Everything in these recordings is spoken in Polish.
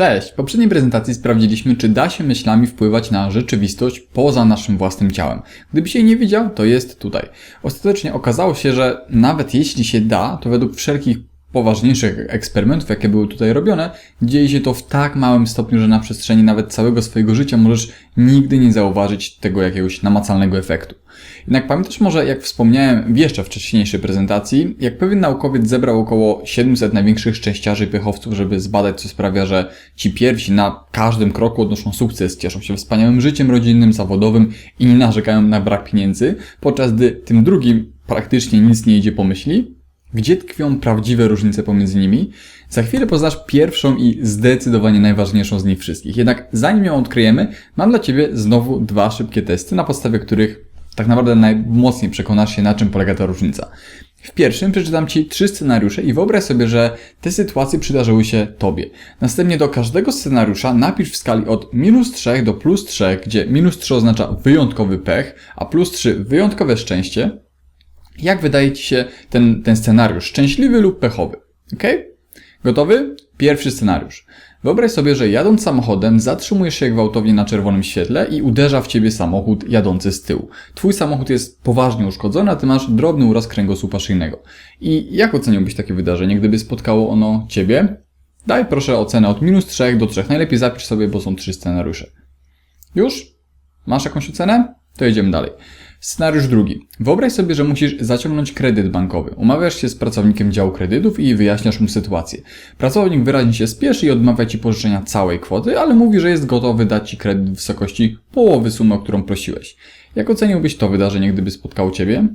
Cześć! W poprzedniej prezentacji sprawdziliśmy, czy da się myślami wpływać na rzeczywistość poza naszym własnym ciałem. Gdybyś jej nie widział, to jest tutaj. Ostatecznie okazało się, że nawet jeśli się da, to według wszelkich poważniejszych eksperymentów, jakie były tutaj robione, dzieje się to w tak małym stopniu, że na przestrzeni nawet całego swojego życia możesz nigdy nie zauważyć tego jakiegoś namacalnego efektu. Jednak pamiętasz może, jak wspomniałem w jeszcze wcześniejszej prezentacji, jak pewien naukowiec zebrał około 700 największych szczęściarzy i pychowców, żeby zbadać, co sprawia, że ci pierwsi na każdym kroku odnoszą sukces, cieszą się wspaniałym życiem rodzinnym, zawodowym i nie narzekają na brak pieniędzy, podczas gdy tym drugim praktycznie nic nie idzie po myśli, gdzie tkwią prawdziwe różnice pomiędzy nimi? Za chwilę poznasz pierwszą i zdecydowanie najważniejszą z nich wszystkich. Jednak zanim ją odkryjemy, mam dla Ciebie znowu dwa szybkie testy, na podstawie których tak naprawdę najmocniej przekonasz się, na czym polega ta różnica. W pierwszym przeczytam Ci trzy scenariusze i wyobraź sobie, że te sytuacje przydarzyły się Tobie. Następnie do każdego scenariusza napisz w skali od minus 3 do plus 3, gdzie minus 3 oznacza wyjątkowy pech, a plus 3 wyjątkowe szczęście. Jak wydaje Ci się ten, ten scenariusz? Szczęśliwy lub pechowy? Ok? Gotowy? Pierwszy scenariusz. Wyobraź sobie, że jadąc samochodem zatrzymujesz się gwałtownie na czerwonym świetle i uderza w ciebie samochód jadący z tyłu. Twój samochód jest poważnie uszkodzony, a ty masz drobny uraz kręgosłupa szyjnego. I jak oceniłbyś takie wydarzenie, gdyby spotkało ono ciebie? Daj proszę ocenę od minus 3 do 3. Najlepiej zapisz sobie, bo są trzy scenariusze. Już? Masz jakąś ocenę? To jedziemy dalej. Scenariusz drugi. Wyobraź sobie, że musisz zaciągnąć kredyt bankowy. Umawiasz się z pracownikiem działu kredytów i wyjaśniasz mu sytuację. Pracownik wyraźnie się spieszy i odmawia ci pożyczenia całej kwoty, ale mówi, że jest gotowy dać ci kredyt w wysokości połowy sumy, o którą prosiłeś. Jak oceniłbyś to wydarzenie, gdyby spotkało ciebie?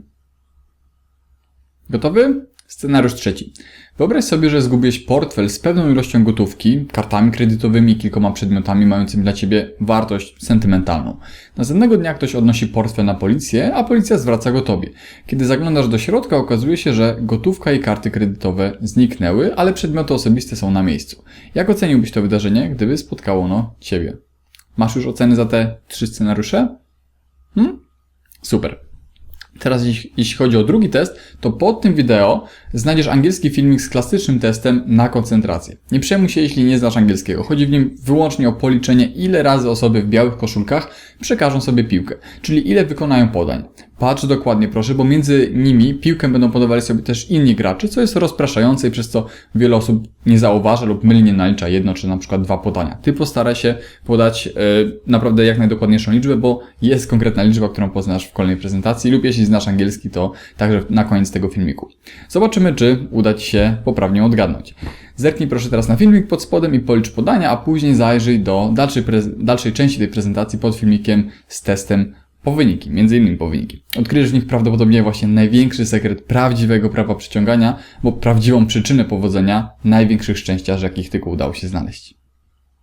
Gotowy? Scenariusz trzeci. Wyobraź sobie, że zgubiłeś portfel z pewną ilością gotówki, kartami kredytowymi kilkoma przedmiotami mającymi dla ciebie wartość sentymentalną. Następnego dnia ktoś odnosi portfel na policję, a policja zwraca go tobie. Kiedy zaglądasz do środka, okazuje się, że gotówka i karty kredytowe zniknęły, ale przedmioty osobiste są na miejscu. Jak oceniłbyś to wydarzenie, gdyby spotkało ono ciebie? Masz już oceny za te trzy scenariusze? Hmm? Super. Teraz jeśli chodzi o drugi test, to pod tym wideo znajdziesz angielski filmik z klasycznym testem na koncentrację. Nie przejmuj się, jeśli nie znasz angielskiego. Chodzi w nim wyłącznie o policzenie, ile razy osoby w białych koszulkach przekażą sobie piłkę, czyli ile wykonają podań. Patrz dokładnie proszę, bo między nimi piłkę będą podawali sobie też inni gracze, co jest rozpraszające i przez co wiele osób nie zauważa lub mylnie nalicza jedno czy na przykład dwa podania. Ty postaraj się podać yy, naprawdę jak najdokładniejszą liczbę, bo jest konkretna liczba, którą poznasz w kolejnej prezentacji lub jeśli znasz angielski, to także na koniec tego filmiku. Zobaczymy, czy uda Ci się poprawnie odgadnąć. Zerknij proszę teraz na filmik pod spodem i policz podania, a później zajrzyj do dalszej, dalszej części tej prezentacji pod filmikiem z testem po wyniki, między innymi po wyniki. Odkryjesz w nich prawdopodobnie właśnie największy sekret prawdziwego prawa przyciągania, bo prawdziwą przyczynę powodzenia największych szczęściarzy, jakich tylko udało się znaleźć.